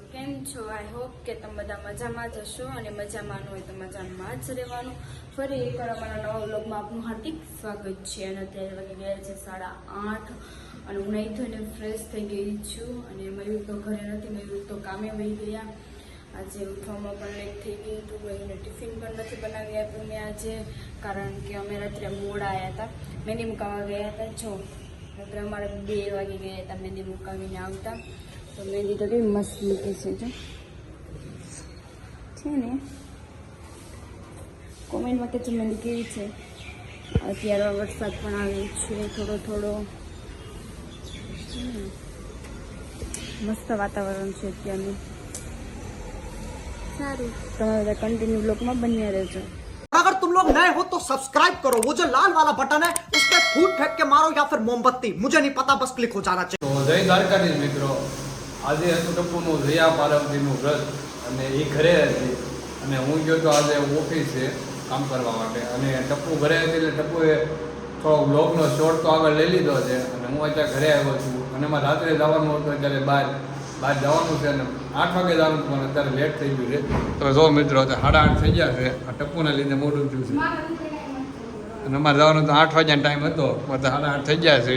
કેમ છો? I hope કે તમે બધા મજામાં જ હશો અને મજામાં હોય તો મજામાં જ રહેવાનું. ફરી એકવાર અમારા નવા વ્લોગમાં આપનું હાર્દિક સ્વાગત છે. અને અત્યારે વાગી ગયા છે સાડા આઠ અને હું નહીં થઈને ફ્રેશ થઈ ગઈ છું. અને મયુર તો ઘરે નથી, મયુર તો કામે વહી ગયા. આજે ઉઠવામાં પણ લેટ થઈ ગયું હતું. મયુરને ટિફિન પણ નથી બનાવી આપ્યું મેં આજે, કારણ કે અમે રાત્રે મોડા આવ્યા હતા. મેની મુકાવા ગયા હતા. જો, રાત્રે અમારે બે વાગે ગયા હતા મેની મુકાવીને આવતા. તો મહેંદી તો કેવી મસ્ત મૂકી છે જો છે ને કોમેન્ટમાં કે મહેંદી કેવી છે અત્યારે વરસાદ પણ આવે છે થોડો થોડો હમ. મસ્ત વાતાવરણ છે અત્યારનું સારું તમે બધા કન્ટિન્યુ બ્લોકમાં બન્યા રહેજો अगर तुम लोग नए हो तो सब्सक्राइब करो वो जो लाल वाला बटन है उस पर फूट फेंक के मारो या फिर मोमबत्ती मुझे नहीं पता बस क्लिक हो जाना चाहिए તો જય દ્વારકાધીશ મિત્રો આજે હતું ટપ્પુનું જયા પાર્વતીનું વ્રત અને એ ઘરે હતી. અને હું ગયો તો આજે ઓફિસે કામ કરવા માટે. અને ટપ્પુ ઘરે હતી એટલે ટપ્પુએ થોડો બ્લોગનો શોર્ટ તો આગળ લઈ લીધો છે. અને હું અત્યારે ઘરે આવ્યો છું. અને એમાં રાત્રે જવાનું હતું અત્યારે બહાર બહાર જવાનું છે અને આઠ વાગે જવાનું પણ અત્યારે લેટ થઈ ગયું છે. તો જો મિત્રો સાડા આઠ થઈ ગયા છે. આ ટપ્પુને લીધે મોડું થયું છે. અને અમારે જવાનું તો આઠ વાગ્યાનો ટાઈમ હતો. સાડા આઠ થઈ ગયા છે.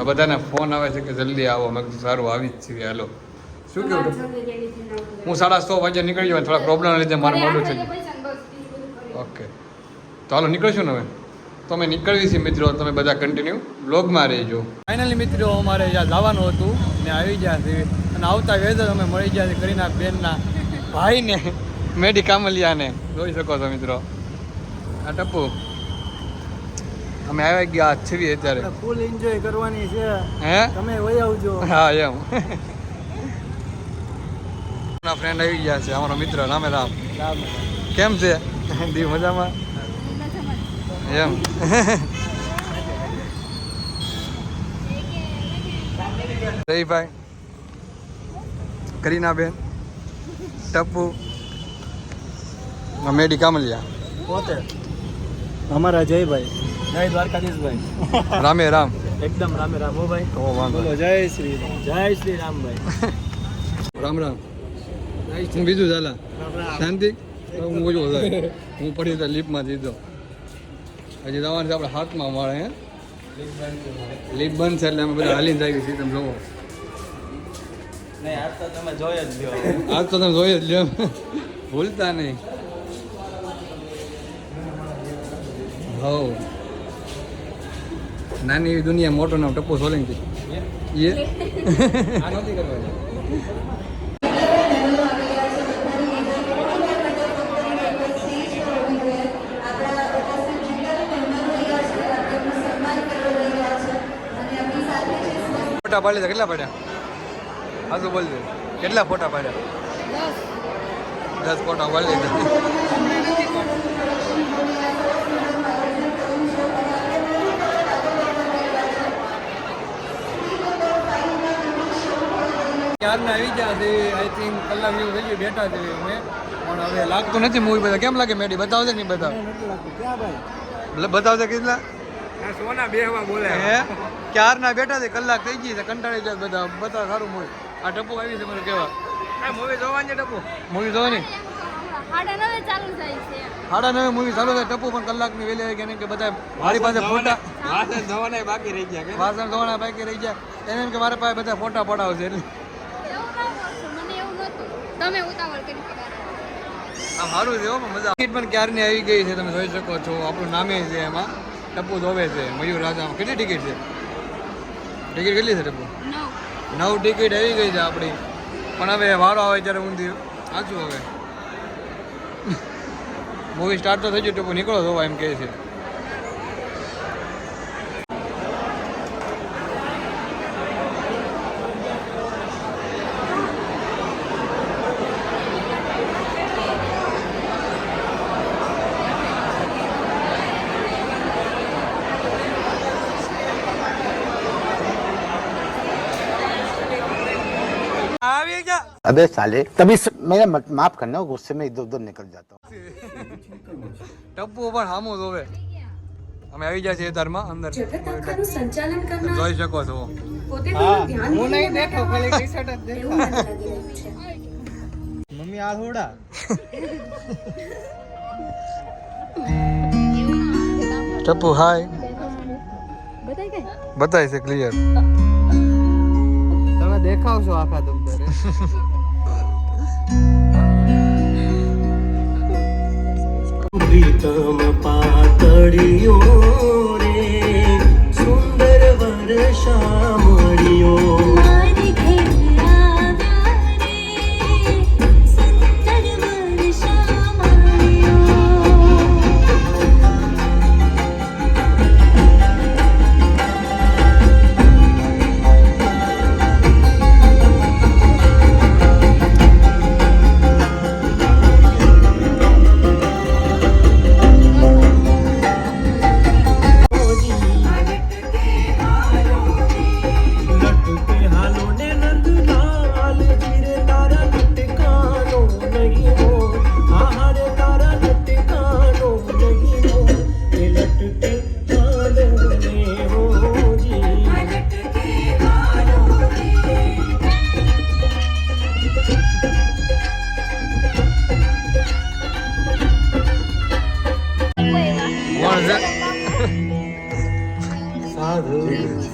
તો બધાને ફોન આવે છે કે જલ્દી આવો. મેં કીધું સારું આવી જ છીએ. હાલો. શું કેવું હું સાડા સો વાગે નીકળી જાઉં થોડા પ્રોબ્લેમ લીધે મારે મોડું થઈ ગયું. ઓકે. તો હાલો નીકળશું ને હવે? તો અમે નીકળવી છીએ મિત્રો તમે બધા કન્ટિન્યુ બ્લોગમાં રહેજો. ફાઇનલી મિત્રો અમારે જ્યાં જવાનું હતું ને આવી ગયા છે. અને આવતા વેધર અમે મળી ગયા છે કરીના બેનના ભાઈને. મેડી કામલિયાને. જોઈ શકો છો મિત્રો. આ ટપ્પુ. અમે આવી ગયા છીએ અત્યારે. ફૂલ એન્જોય કરવાની છે. હે? તમે વહી આવજો. હા એમ. ફ્રેન્ડ આવી ગયા છે અમારો મિત્ર રામે રામ. કેમ છે? દી મજામાં? એમ. રહીભાઈ કરીના બેન. ટપ્પુ. મેડી કામલિયા. પોતે. અમારા જયભાઈ. જય દ્વારકાધીશભાઈ. રામે રામ. એકદમ રામે રામ. હો ભાઈ. તો વાંધો બોલો જય શ્રી રામ. જય શ્રી રામ ભાઈ. રામ રામ. હું બીજું ચાલા? શાંતિ? હું ઓછો થાય. હું પડી તો લીપમાં દીધો હજી જવાનું છે આપણે હાથમાં મળે હે? લીપ બંધ છે એટલે અમે બધા હાલીને જાય છીએ. તમે જોવો. આજ તો તમે જોઈ જ લ્યો. આજ તો તમે જોઈ જ લ્યો. ભૂલતા નહીં. હવ. નાની એવી દુનિયા મોટો નામ ટપ્પુ સોલંકી એ ફોટા પાડી કેટલા પાડ્યા? હાજુ બોલજો. કેટલા ફોટા પાડ્યા? દસ. ફોટા પાડી ક્યારના આવી ગયા છે. આઈ થિંક કલાક જેવું થઈ ગયું બેઠા છે અમે. પણ હવે લાગતું નથી મૂવી બધા. કેમ લાગે મેડી? બતાવશે કે નહીં બધા લાગતું. બતાવશે કેટલા? સોના બેહવા બોલે હે? ક્યારના બેઠા છે? કલાક થઈ ગઈ છે. કંટાળી જાય બધા. બતાવ સારું મૂવી આ ટપુ આવી છે મને કેવા મૂવી જોવાની ટપુ. મૂવી જોવાની? સાડા નવે મૂવી ચાલુ થાય. ટપુ પણ કલાકની વેલી આવી ગયા કે બધા મારી પાસે ફોટા વાસણ ધોવાના બાકી રહી ગયા વાસણ ધોવાના બાકી રહી ગયા. એને એમ કે મારા પાસે બધા ફોટા પડાવશે એટલે એવું ના કરશો, મને એવું નહોતું તમે ઉતાવળ કરી આમ સારું છે હો પણ મજા ટિકિટ પણ ક્યારની આવી ગઈ છે તમે જોઈ શકો છો. આપણું નામે છે એમાં. ટપ્પુ ધોવે છે મયુર રાજા કેટલી ટિકિટ છે? ટિકિટ કેટલી છે નવ. નવ ટિકિટ આવી ગઈ છે આપણી. પણ હવે વારો આવે ત્યારે ઊંધી. સાચું હવે. મૂવી સ્ટાર્ટ તો થઈ ગયું ટપુ નીકળો ધોવા એમ કહે છે. अबे साले तभी स... मेरा मत- माफ करना गुस्से में इधर उधर निकल जाता हूँ ટપ્પુ પણ સામું જોવે અમે આવી ગયા છીએ તારમાં અંદર જગત સંચાલન કરનાર જોઈ શકો છો પોતે તેનું ધ્યાન હું નહીં નહીં દેખો ખાલી ટી શર્ટ જ એવું મને લાગી રહ્યું છે આહોડા ટપુ હાય બતાય છે ક્લિયર તમે દેખાવશો આખા તમ તારે પ્રીતમ પાતળીઓ રે સુંદર વર્ષા મારી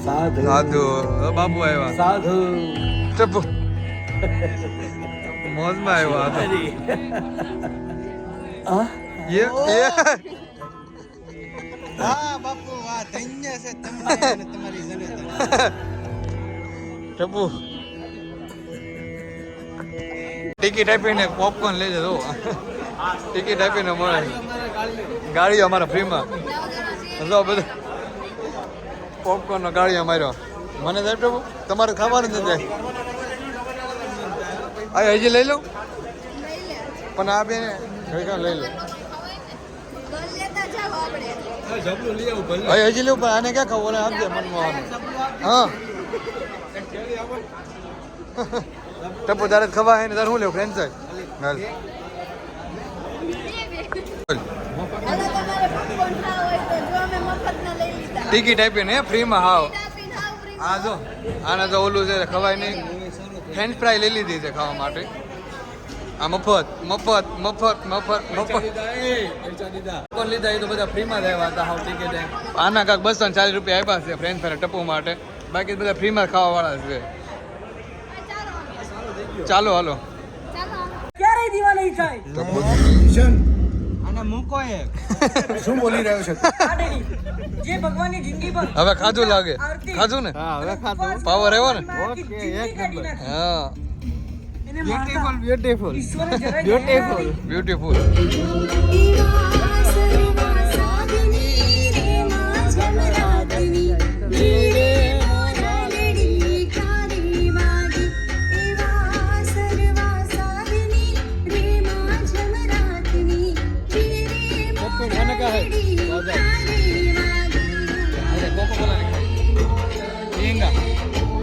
સાધુ. સાધુ. બાબુ બાપુ આવ્યા. સાધુ. ચપ મોજમાં આવ્યા હતા. યે યે ટપુ ટિકિટ આપીને પોપકોર્ન લઈ જજો. ટિકિટ આપીને મળે. ગાડી અમારા ફ્રીમાં જો બધું પોપકોર્નનો ગાડી અમાર્યો મને સાહેબ પ્રભુ, તમારે ખાવાનું નથી આ હજી લઈ લઉં? પણ આ બેન ઘડીક લઈ લો? હજી લેવું પણ આને ક્યાં ખાવું? આપજે મનમાં હા. ટપુ તારે ખવા હે ને તારે શું લેવું? ફ્રેન્ચ હાલ. ટિકિટ આપીને ફ્રીમાં હાવ. આ જો આને તો ઓલું છે ખવાય નહીં ફ્રેન્ચ ફ્રાય લઈ લીધી છે ખાવા માટે. આ મફત મફત મફત મફત મફત. લીધા એ તો બધા ફ્રીમાં જ આવ્યા હતા હાવ ટિકિટ. આના કાંક બસો ને ચાલીસ રૂપિયા આપ્યા છે ફ્રેન્ચ ફ્રાય ટપુ માટે. બાકી બધા ફ્રીમાં ખાવા વાળા છે. ચાલો હાલો. હવે ખાધું લાગે. ખાધું ને? હા હવે ખાધું. પાવર આવ્યો ને? ઓકે એક નંબર. હા. બ્યુટીફુલ બ્યુટીફુલ બ્યુટીફુલ બ્યુટીફુલ એવા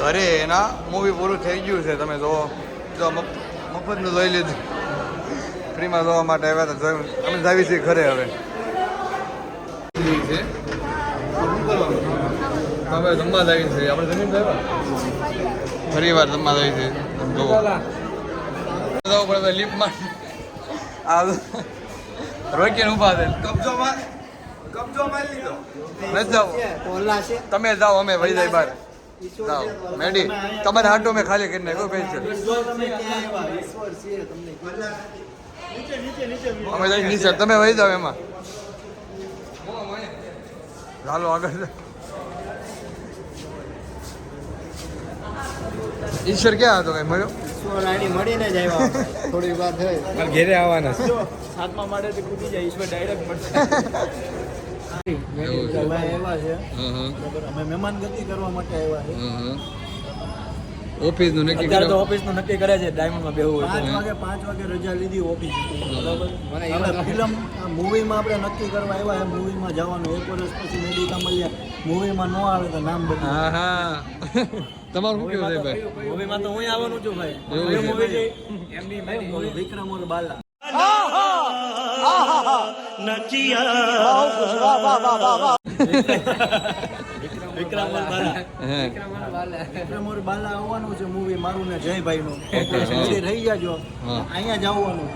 ઘરે એના મૂવી પૂરું થઈ ગયું છે તમે જોવો જો મફ- મફતનું જોઈ લીધું. ફ્રીમાં જોવા માટે આવ્યા હતા અમે જાવી છીએ ઘરે હવે. છે? હવે જમવા જાય છે. આપણે જમીન ફરી વાર જમવા જાય છે. જવું પડે આ રોકીને ઊભા છે. કબજો કબજો મારી લીધો. નથી જાવ. તમે જાઓ અમે વહી જાય બહાર. જાઓ મેડી તમારે હાટો મેં ખાલી કરી નાખ્યો પેન્સિલ અમે જઈ નીચે તમે વહી જાવ એમાં. ચાલો આગળ. ઈશ્વર ક્યાં હતો કઈ મળ્યો? મળીને જ આવ્યા. થોડી વાર થઈ. ઘેરે આવવાના છે સાતમા માળેથી કૂદી જાય ઈશ્વર ડાયરેક્ટ ભાઈ આવ્યા છે. અમે મહેમાન ગતિ કરવા માટે આવ્યા છે. હા ઓફિસનું નક્કી કરે ઓફિસનું નક્કી કરે છે ડાયમંડમાં બેહવું હોય પાંચ વાગે પાંચ વાગે રજા લીધી ઓફિસ બરાબર? આપણે ફિલ્મ મૂવીમાં આપણે નક્કી કરવા આવ્યા છે મૂવીમાં જવાનું. એક વર્ષ પછી મેડિકા મળ્યા મૂવીમાં ન આવે તો નામ બદલ. હા હા. તમારું શું કહેવું છે ભાઈ? મૂવીમાં તો હું આવવાનું છું ભાઈ? મૂવી છે. એમની મૂવી વિક્રમ ઓર બાલા. વિક્રમ ઓર બાલા વિક્રમ બાલા આવવાનું છે મૂવી મારું ને જયભાઈ નું. રહી જાજો. અહીંયા જ આવવાનું.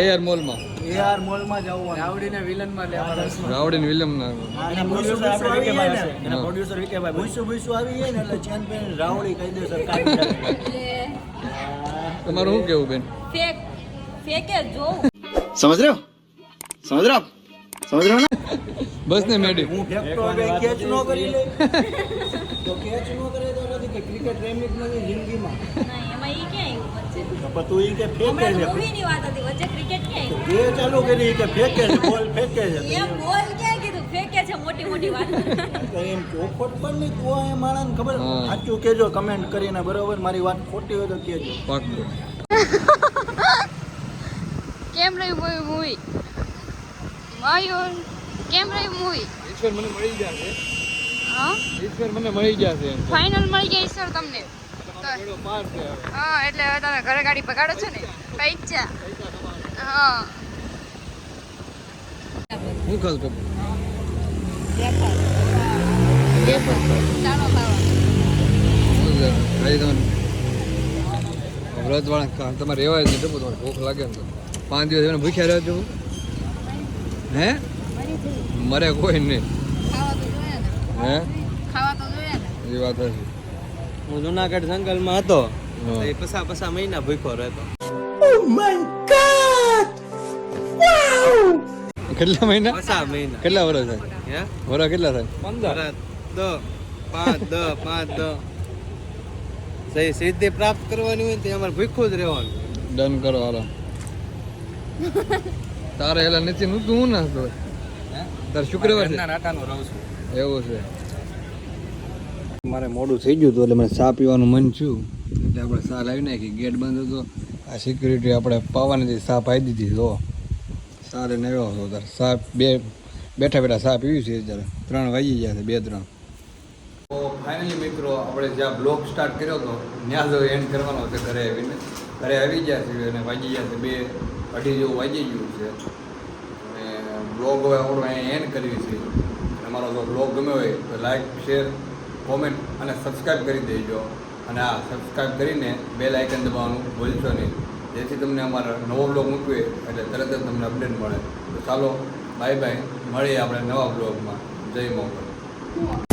એઆર મોલમાં એઆર મોલમાં જ આવવાનું. રાવડીને વિલનમાં લેવાનું વિલિયમ ના. Producer વિકેભાઈ producer. ભૂસું ભૂસું આવી જાય ને એટલે ચેન પેન રાવડી કહી કાઢી નાખે. તમારું શું કેવું બેન? ફેક ફેકે જોઉં. સમજ રહ્યો? સમજ રહો સમજ રહો ને? બસ ને મેડી. હું ફેંકતો હવે કેચ નો કરી લે? તો કેચ નો કરે તો નથી કે ક્રિકેટ રેમિક નથી જિંદગીમાં. એમાં ઈ ક્યાં આવ્યું વચ્ચે પણ તું ઈ કે ફેંકે હમણાં છે. મૂવીની વાત હતી વચ્ચે ક્રિકેટ ક્યાં આવ્યું એ ચાલુ કરી કે ફેંકે છે બોલ ફેંકે છે. એમ બોલ ક્યાં કીધું? ફેકે છે મોટી મોટી વાત. એમ ચોખવટ પણ નહીં તો એ માણસને ખબર? સાચું કેજો કમેન્ટ કરીને બરોબર? મારી વાત ખોટી હોય તો કેજો કેમ રહ્યું મૂવી મૂવી મયુર કેમ રહ્યું મૂવી ઈશ્વર મને મળી ગયા છે. હા? ઈશ્વર મને મળી ગયા છે ફાઇનલ મળી ગયા સર તમને? હા એટલે હવે તમે ઘરે ગાડી પગાડો છો ને? પૈસા. હા. હું કલ કરું વ્રત વાળા તમારે રહેવાય નહીં તમારે ભૂખ લાગે ને પાંચ દિવસ ભૂખ્યા રહ્યો છો હે? મરે કોઈ નહીં. ખાવા તો જોઈએ ને. હે ખાવા તો જોઈએ ને. એ વાત હશે હું જુનાગઢ જંગલમાં હતો એ પસા પસા મહિના ભૂખ્યો રહેતો. કેટલા મહિના? પસા મહિના. કેટલા વર્ષ થાય? હે? વરા કેટલા થાય? પંદર. દ પાંચ દ પાંચ દ સહી સિદ્ધિ પ્રાપ્ત કરવાની હોય ને તે અમારે ભૂખ્યું જ રહેવાનું. ડન કરો હાલો. તારે હેલા નથી હું તું ના તો તારે શુક્રવાર છે. નાટાનું રહું છું. એવું છે. મારે મોડું થઈ ગયું હતું એટલે મને ચા પીવાનું મન થયું. એટલે આપણે ચા લાવી નાખી. ગેટ બંધ હતો. આ સિક્યુરિટી આપણે પાવાની હતી ચા પાઈ દીધી તો ચા લઈને આવ્યો હતો તારે ચા બે બેઠા બેઠા ચા પીવી છે ત્યારે ત્રણ વાગી ગયા છે બે ત્રણ. તો ફાઇનલી મિત્રો આપણે જ્યાં બ્લોગ સ્ટાર્ટ કર્યો હતો ત્યાં જો એન્ડ કરવાનો હતો ઘરે આવીને. ઘરે આવી ગયા છે અને વાગી ગયા છે બે. અઢી જેવું વાગી ગયું છે. અને બ્લોગ હવે આપણો અહીંયા એન્ડ કરવી છે. અમારો જો બ્લોગ ગમ્યો હોય તો લાઈક શેર કોમેન્ટ અને સબસ્ક્રાઈબ કરી દેજો. અને આ સબસ્ક્રાઈબ કરીને બે લાઇકન દબાવવાનું ભૂલશો નહીં. જેથી તમને અમારો નવો બ્લોગ મૂકીએ એટલે તરત જ તમને અપડેટ મળે. તો ચાલો બાય બાય મળીએ આપણે નવા બ્લોગમાં જય મોગલ